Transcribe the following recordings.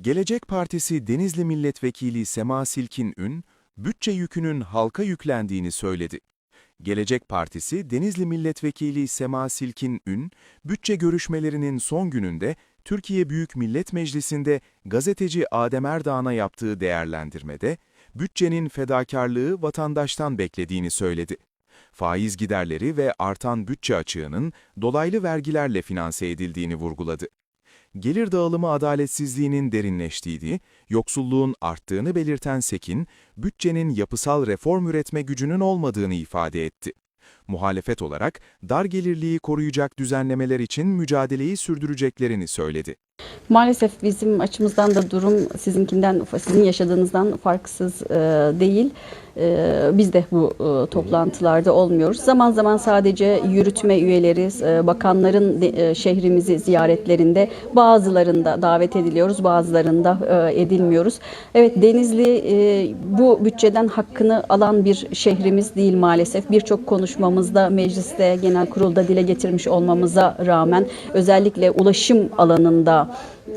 Gelecek Partisi Denizli Milletvekili Sema Silkin Ün, bütçe yükünün halka yüklendiğini söyledi. Gelecek Partisi Denizli Milletvekili Sema Silkin Ün, bütçe görüşmelerinin son gününde Türkiye Büyük Millet Meclisi'nde gazeteci Adem Erdoğan'a yaptığı değerlendirmede, bütçenin fedakarlığı vatandaştan beklediğini söyledi. Faiz giderleri ve artan bütçe açığının dolaylı vergilerle finanse edildiğini vurguladı gelir dağılımı adaletsizliğinin derinleştiğini, yoksulluğun arttığını belirten Sekin, bütçenin yapısal reform üretme gücünün olmadığını ifade etti. Muhalefet olarak dar gelirliği koruyacak düzenlemeler için mücadeleyi sürdüreceklerini söyledi. Maalesef bizim açımızdan da durum sizinkinden, sizin yaşadığınızdan farksız e, değil. E, biz de bu e, toplantılarda olmuyoruz. Zaman zaman sadece yürütme üyeleri, e, bakanların e, şehrimizi ziyaretlerinde bazılarında davet ediliyoruz, bazılarında edilmiyoruz. Evet Denizli bu bütçeden hakkını alan bir şehrimiz değil maalesef. Birçok konuşmamızda, mecliste, genel kurulda dile getirmiş olmamıza rağmen özellikle ulaşım alanında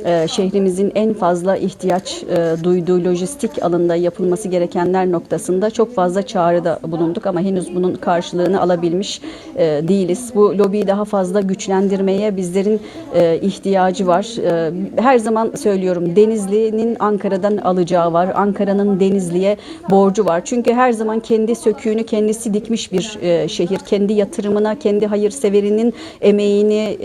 e, şehrimizin en fazla ihtiyaç e, duyduğu lojistik alanda yapılması gerekenler noktasında çok fazla çağrıda bulunduk ama henüz bunun karşılığını alabilmiş e, değiliz. Bu lobiyi daha fazla güçlendirmeye bizlerin e, ihtiyacı var. Her zaman söylüyorum Denizli'nin Ankara'dan alacağı var. Ankara'nın Denizli'ye borcu var. Çünkü her zaman kendi söküğünü kendisi dikmiş bir şehir. Kendi yatırımına, kendi hayırseverinin emeğini,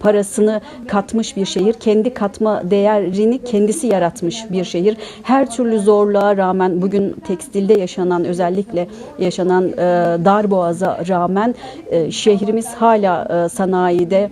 parasını katmış bir şehir. Kendi katma değerini kendisi yaratmış bir şehir. Her türlü zorluğa rağmen bugün tekstilde yaşanan özellikle yaşanan e, dar boğaza rağmen e, şehrimiz hala e, sanayide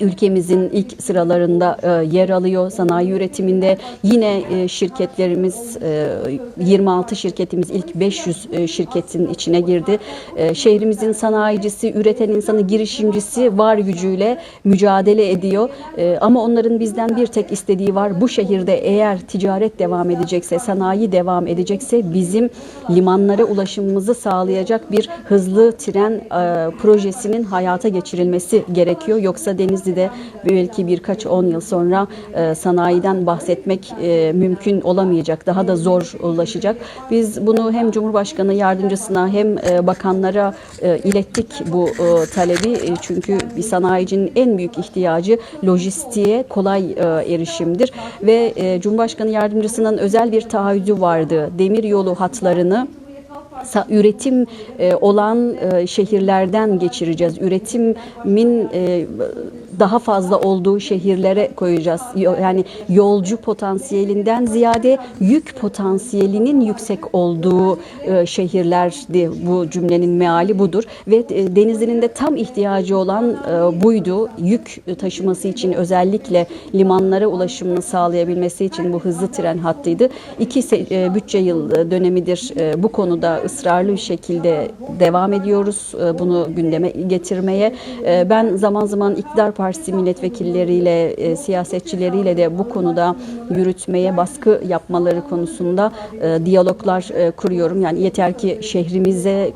ülkemizin ilk sıralarında e, yer alıyor. Sanayi üretiminde yine e, şirketlerimiz e, 26 şirketimiz ilk 500 e, şirketin içine girdi. E, şehrimizin sanayicisi, üreten insanı, girişimcisi var gücüyle mücadele ediyor. E, ama onların bizden bir tek istediği var. Bu şehirde eğer ticaret devam edecekse, sanayi devam edecekse bizim limanlara ulaşımımızı sağlayacak bir hızlı tren e, projesinin hayata geçirilmesi gerekiyor. Yoksa Denizli'de belki birkaç on yıl sonra e, sanayiden bahsetmek e, mümkün olamayacak. Daha da zor ulaşacak. Biz bunu hem Cumhurbaşkanı yardımcısına hem e, bakanlara e, ilettik bu e, talebi. E, çünkü bir sanayicinin en büyük ihtiyacı lojistiğe kolay e, erişimdir. Ve e, Cumhurbaşkanı yardımcısının özel bir taahhüdü vardı. Demir yolu hatlarını üretim e, olan e, şehirlerden geçireceğiz. Üretimin e, daha fazla olduğu şehirlere koyacağız. Yani yolcu potansiyelinden ziyade yük potansiyelinin yüksek olduğu e, şehirlerdi bu cümlenin meali budur ve e, Denizli'nin de tam ihtiyacı olan e, buydu. Yük taşıması için özellikle limanlara ulaşımını sağlayabilmesi için bu hızlı tren hattıydı. İki bütçe yıl dönemidir bu konuda ısrarlı bir şekilde devam ediyoruz bunu gündeme getirmeye. Ben zaman zaman iktidar partisi milletvekilleriyle, e, siyasetçileriyle de bu konuda yürütmeye baskı yapmaları konusunda e, diyaloglar e, kuruyorum. Yani yeter ki şehrimize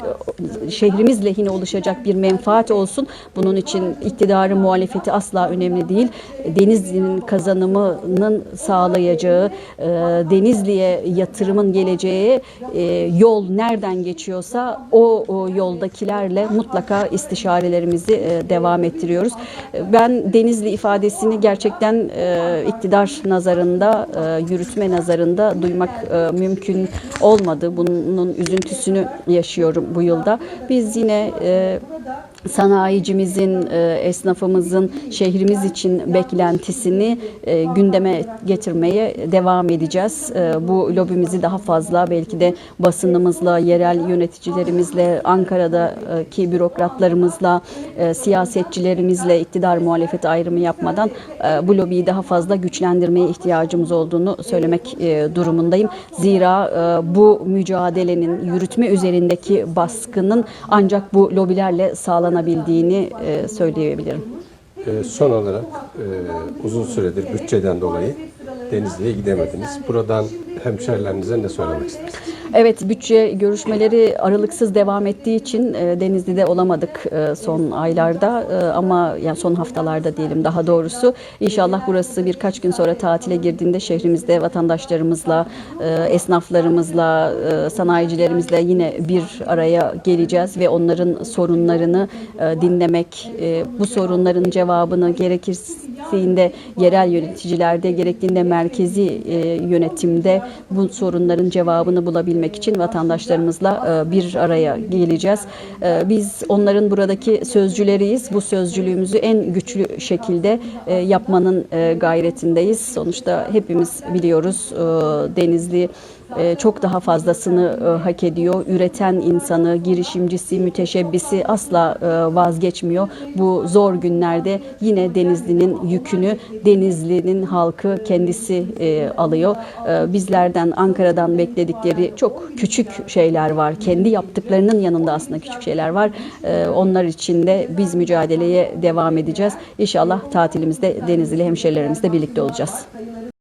şehrimiz lehine oluşacak bir menfaat olsun. Bunun için iktidarı muhalefeti asla önemli değil. Denizli'nin kazanımının sağlayacağı, e, Denizli'ye yatırımın geleceği e, yol nereden geçiyorsa o, o yoldakilerle mutlaka istişarelerimizi e, devam ettiriyoruz. E, Ben Denizli ifadesini gerçekten e, iktidar nazarında, e, yürütme nazarında duymak e, mümkün olmadı. Bunun üzüntüsünü yaşıyorum bu yılda. Biz yine e, sanayicimizin, e, esnafımızın şehrimiz için beklentisini e, gündeme getirmeye devam edeceğiz. E, Bu lobimizi daha fazla belki de basınımızla, yerel yöneticilerimizle, Ankara'daki bürokratlarımızla, siyasetçilerimizle iktidar muhalefet ayrımı yapmadan bu lobiyi daha fazla güçlendirmeye ihtiyacımız olduğunu söylemek durumundayım. Zira bu mücadelenin yürütme üzerindeki baskının ancak bu lobilerle sağlanabildiğini e, söyleyebilirim. Ee, Son olarak e, uzun süredir bütçeden dolayı Denizli'ye gidemediniz. Buradan hemşerilerinize ne söylemek istersiniz? Evet, bütçe görüşmeleri aralıksız devam ettiği için e, Denizli'de olamadık e, son aylarda e, ama yani son haftalarda diyelim daha doğrusu. İnşallah burası birkaç gün sonra tatile girdiğinde şehrimizde vatandaşlarımızla, e, esnaflarımızla, e, sanayicilerimizle yine bir araya geleceğiz ve onların sorunlarını e, dinlemek, e, bu sorunların cevabını gerekirse yerel yöneticilerde, gerektiğinde merkezi e, yönetimde bu sorunların cevabını bulabilmek için vatandaşlarımızla e, bir araya geleceğiz. E, Biz onların buradaki sözcüleriyiz. Bu sözcülüğümüzü en güçlü şekilde yapmanın gayretindeyiz. Sonuçta hepimiz biliyoruz Denizli çok daha fazlasını e, hak ediyor. Üreten insanı, girişimcisi, müteşebbisi asla e, vazgeçmiyor. Bu zor günlerde yine Denizli'nin yükünü Denizli'nin halkı kendisi e, alıyor. E, Bizlerden Ankara'dan bekledikleri çok küçük şeyler var. Kendi yaptıklarının yanında aslında küçük şeyler var. E, Onlar için de biz mücadeleye devam edeceğiz. İnşallah tatilimizde Denizli hemşerilerimizle birlikte olacağız.